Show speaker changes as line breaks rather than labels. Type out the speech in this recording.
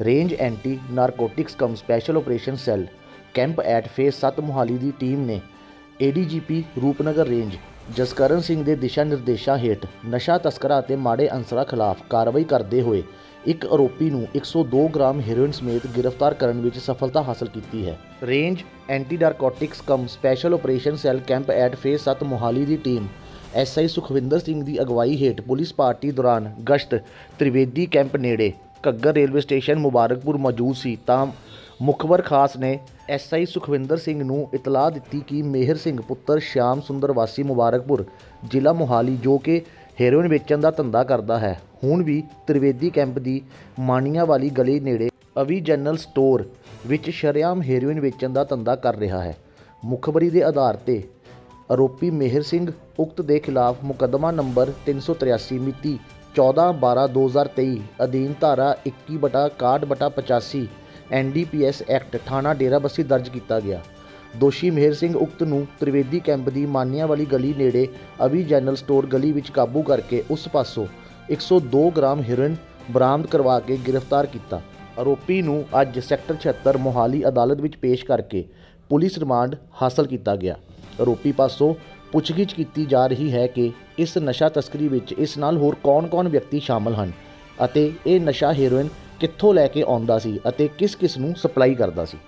Range anti narcotics cum special operation cell camp at phase 7 Mohali the team ਨੇ ADGP Rupnagar range Jaskaran Singh ਦੇ ਦਿਸ਼ਾ ਨਿਰਦੇਸ਼ਾਂ ਹੇਠ ਨਸ਼ਾ ਤਸਕਰਾਂ ਅਤੇ ਮਾੜੇ ਅਨਸਰਾਂ ਖਿਲਾਫ ਕਾਰਵਾਈ ਕਰਦੇ ਹੋਏ ਇੱਕ ਆਰੋਪੀ ਨੂੰ 102 ਗ੍ਰਾਮ ਹੈਰੋਇਨ ਸਮੇਤ ਗ੍ਰਿਫਤਾਰ ਕਰਨ ਵਿੱਚ ਸਫਲਤਾ ਹਾਸਲ ਕੀਤੀ ਹੈ। Range anti narcotics cum special operation cell camp at phase 7 Mohali the team SI Sukhwinder Singh ਦੀ ਅਗਵਾਈ ਹੇਠ ਪੁਲਿਸ ਪਾਰਟੀ ਦੌਰਾਨ ਗਸ਼ਤ ਤ੍ਰਿਵੇਦੀ ਕੈਂਪ ਨੇੜੇ ਘੱਗਰ ਰੇਲਵੇ ਸਟੇਸ਼ਨ ਮੁਬਾਰਕਪੁਰ ਮੌਜੂਦ ਸੀ, ਤਾਂ ਮੁਖਬਰ ਖਾਸ ਨੇ ਐਸਆਈ ਸੁਖਵਿੰਦਰ ਸਿੰਘ ਨੂੰ ਇਤਲਾਹ ਦਿੱਤੀ ਕਿ ਮੇਹਰ ਸਿੰਘ ਪੁੱਤਰ ਸ਼ਾਮ ਸੁੰਦਰ ਵਾਸੀ ਮੁਬਾਰਕਪੁਰ ਜ਼ਿਲ੍ਹਾ ਮੋਹਾਲੀ, ਜੋ ਕਿ ਹੈਰੋਇਨ ਵੇਚਣ ਦਾ ਧੰਦਾ ਕਰਦਾ ਹੈ। ਹੁਣ ਵੀ ਤ੍ਰਿਵੇਦੀ ਕੈਂਪ ਦੀ ਮਾਨੀਆਂ ਵਾਲੀ ਗਲੀ ਨੇੜੇ ਅਵੀ ਜਨਰਲ ਸਟੋਰ ਵਿੱਚ ਸ਼ਰੇਆਮ ਹੈਰੋਇਨ ਵੇਚਣ ਦਾ ਧੰਦਾ ਕਰ ਰਿਹਾ ਹੈ। ਮੁਖਬਰੀ ਦੇ ਆਧਾਰ ਤੇ ਆਰੋਪੀ ਮੇਹਰ ਸਿੰਘ ਉਕਤ ਦੇ ਖਿਲਾਫ ਮੁਕੱਦਮਾ ਨੰਬਰ 383 ਮਿਤੀ 14/12/2023 ਅਧੀਨ ਧਾਰਾ 21/61/85 ਐਨਡੀਪੀਐਸ ਐਕਟ ਥਾਣਾ ਡੇਰਾਬੱਸੀ ਦਰਜ ਕੀਤਾ ਗਿਆ। ਦੋਸ਼ੀ ਮੇਹਰ ਸਿੰਘ ਉਕਤ ਨੂੰ ਤ੍ਰਿਵੇਦੀ ਕੈਂਪ ਦੀ ਮਾਨੀਆਂ ਵਾਲੀ ਗਲੀ ਨੇੜੇ ਅਵੀ ਜਨਰਲ ਸਟੋਰ ਗਲੀ ਵਿੱਚ ਕਾਬੂ ਕਰਕੇ ਉਸ ਪਾਸੋਂ 102 ਗ੍ਰਾਮ ਹੈਰੋਇਨ ਬਰਾਮਦ ਕਰਵਾ ਕੇ ਗ੍ਰਿਫਤਾਰ ਕੀਤਾ। ਆਰੋਪੀ ਨੂੰ ਅੱਜ ਸੈਕਟਰ 76 ਮੋਹਾਲੀ ਅਦਾਲਤ ਵਿੱਚ ਪੇਸ਼ ਕਰਕੇ ਪੁਲਿਸ ਰਿਮਾਂਡ ਹਾਸਲ ਕੀਤਾ ਗਿਆ। ਆਰੋਪੀ ਪਾਸੋਂ ਪੁੱਛਗਿੱਛ ਕੀਤੀ ਜਾ ਰਹੀ ਹੈ ਕਿ ਇਸ ਨਸ਼ਾ ਤਸਕਰੀ ਵਿੱਚ ਇਸ ਨਾਲ ਹੋਰ ਕੌਣ-ਕੌਣ ਵਿਅਕਤੀ ਸ਼ਾਮਲ ਹਨ ਅਤੇ ਇਹ ਨਸ਼ਾ ਹੈਰੋਇਨ ਕਿੱਥੋਂ ਲੈ ਕੇ ਆਉਂਦਾ ਸੀ ਅਤੇ ਕਿਸ-ਕਿਸ ਨੂੰ ਸਪਲਾਈ ਕਰਦਾ ਸੀ।